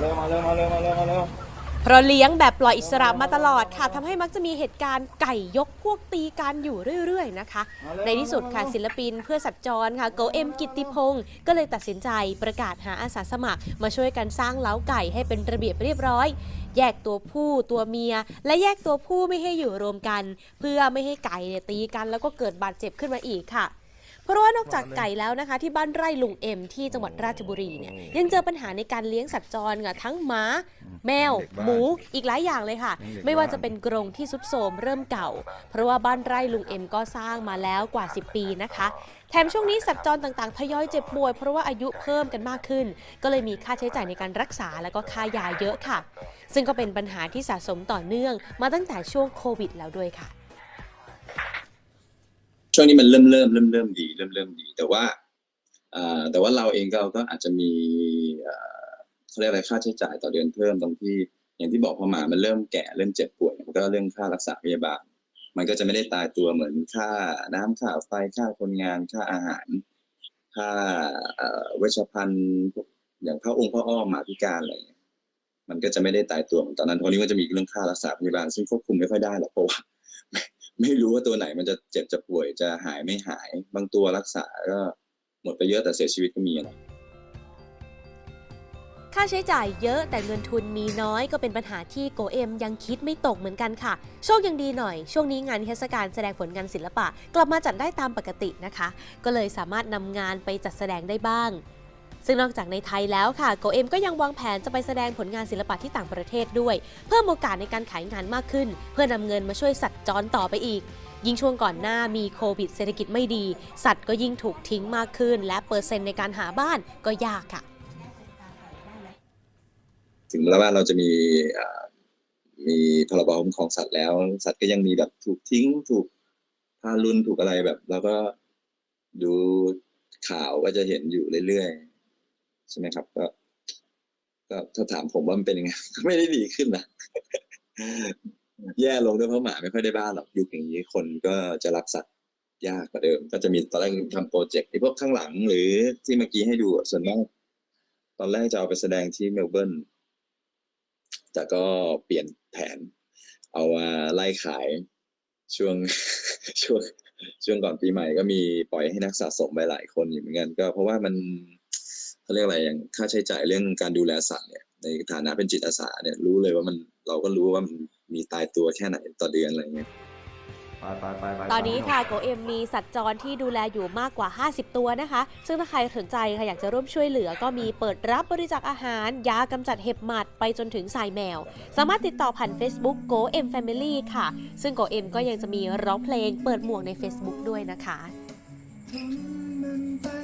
เร็วมาเร็วมาเร็วมาเร็วมาเร็วเพราะเลี้ยงแบบปล่อยอิสระมาตลอดค่ะทำให้มักจะมีเหตุการณ์ไก่ยกพวกตีกันอยู่เรื่อยๆนะคะ ในที่สุดค่ะศิลปินเพื่อสัตว์จรค่ะโกเอ็มกิตติพงศ์ก็เลยตัดสินใจประกาศหาอาสาสมัคร มาช่วยกันสร้างเล้าไก่ให้เป็นระเบียบเรียบร้อย แยกตัวผู้ตัวเมีย และแยกตัวผู้ไม่ให้อยู่รวมกัน เพื่อไม่ให้ไก่เนี่ยตีกันแล้วก็เกิดบาดเจ็บขึ้นมาอีกค่ะ เพราะว่านอกจากไก่แล้วนะคะ ที่บ้านไร่ลุงเอ็มที่จังหวัดราชบุรีเนี่ยยังเจอปัญหาในการเลี้ยงสัตว์จรค่ะทั้งหมา แมว หมูอีกหลายอย่างเลยค่ะ ไม่ว่าจะเป็นกรงที่ซุดโทรมเริ่มเก่า เพราะว่าบ้านไร่ลุงเอ็มก็สร้างมาแล้วกว่า 10 ปีนะคะ แถมช่วงนี้สัตว์จรต่างๆทยอยเจ็บป่วยเพราะว่าอายุเพิ่มกันมากขึ้น ก็เลยมีค่าใช้จ่ายในการรักษาแล้วก็ค่ายาเยอะค่ะ ซึ่งก็เป็นปัญหาที่สะสมต่อเนื่องมาตั้งแต่ช่วงโควิดแล้วด้วยค่ะ ช่วงนี้มันเริ่มเริ่มเริ่มเริ่มดีเริ่มเริ่มดี แต่ว่าแต่ว่าเราเองก็ก็อาจจะมีเขาเรียกอะไรค่าใช้จ่ายต่อเดือนเพิ่มตรงที่ อย่างที่บอกพอหมามันเริ่มแก่เริ่มเจ็บป่วยมันก็เรื่องค่ารักษาพยาบาล มันก็จะไม่ได้ตายตัวเหมือนค่าน้ำค่าไฟค่าคนงานค่าอาหาร ค่าเวชภัณฑ์พวกอย่างผ้าองค์ผ้าอ้อมหมาพิการอะไรอย่างเงี้ยมันก็จะไม่ได้ตายตัวเหมือนตอนนั้นเพราะนี้ก็จะมีเรื่องค่ารักษาพยาบาลซึ่งควบคุมไม่ค่อยได้หรอกเพราะว่า ไม่รู้ว่าตัวไหนมันจะเจ็บจะป่วยจะหายไม่หาย บางตัวรักษาก็หมดไปเยอะแต่เสียชีวิตก็มีนะค่าใช้จ่ายเยอะแต่เงินทุนมีน้อยก็เป็นปัญหาที่โกเอ็มยังคิดไม่ตกเหมือนกันค่ะ โชคยังดีหน่อย ช่วงนี้งานเทศกาลแสดงผลงานศิลปะ กลับมาจัดได้ตามปกตินะคะ ก็เลยสามารถนำงานไปจัดแสดงได้บ้าง ซึ่งนอกจากในไทยแล้วค่ะโกเอ็มก็ยังวางแผนจะไปแสดงผลงานศิลปะที่ต่างประเทศด้วย เพิ่มโอกาสในการขายงานมากขึ้น เพื่อนำเงินมาช่วยสัตว์จรต่อไปอีก ยิ่งช่วงก่อนหน้ามีโควิดเศรษฐกิจไม่ดี สัตว์ก็ยิ่งถูกทิ้งมากขึ้น และเปอร์เซ็นต์ในการหาบ้านก็ยากค่ะ ถึงแม้ว่าเราจะมีมีพรบคุ้มครองสัตว์แล้ว สัตว์ก็ยังมีแบบถูกทิ้งถูกทารุณถูกอะไรแบบ แล้วก็ดูข่าวก็จะเห็นอยู่เรื่อยๆ ใช่ไหมครับก็ก็ถ้าถามผมว่ามันเป็นยังไงก็ไม่ได้ดีขึ้นนะแย่ลงด้วยเพราะหมาไม่ค่อยได้บ้านหรอกยุคอย่างนี้คนก็จะรักสัตว์ยากกว่าเดิม ก็จะมีตอนแรกทำโปรเจกต์ที่พวกข้างหลังหรือที่เมื่อกี้ให้ดูส่วนมากตอนแรกจะเอาไปแสดงที่เมลเบิร์นแต่ก็เปลี่ยนแผน เอามาไล่ขายช่วงช่วงช่วงก่อนปีใหม่ก็มีปล่อยให้นักสะสมไปหลายคนอยู่เหมือนกัน ก็เพราะว่ามัน เขาเรียกอะไรอย่างค่าใช้จ่ายเรื่องการดูแลสัตว์เนี่ยในฐานะเป็นจิตอาสาเนี่ยรู้เลยว่ามันเราก็รู้ว่ามันมีตายตัวแค่ไหนต่อเดือนอะไรเงี้ยไปไปไปไปตอนนี้ค่ะโกเอ็มมีสัตว์จรที่ดูแลอยู่มากกว่า 50 ตัวนะคะ ซึ่งถ้าใครสนใจค่ะอยากจะร่วมช่วยเหลือก็มีเปิดรับบริจาคอาหาร ยากำจัดเห็บหมัดไปจนถึงสายแมว สามารถติดต่อผ่าน Facebook Go M Family ค่ะ ซึ่ง Go M ก็ยังจะมีร้องเพลงเปิดหมวกใน Facebook ด้วยนะคะ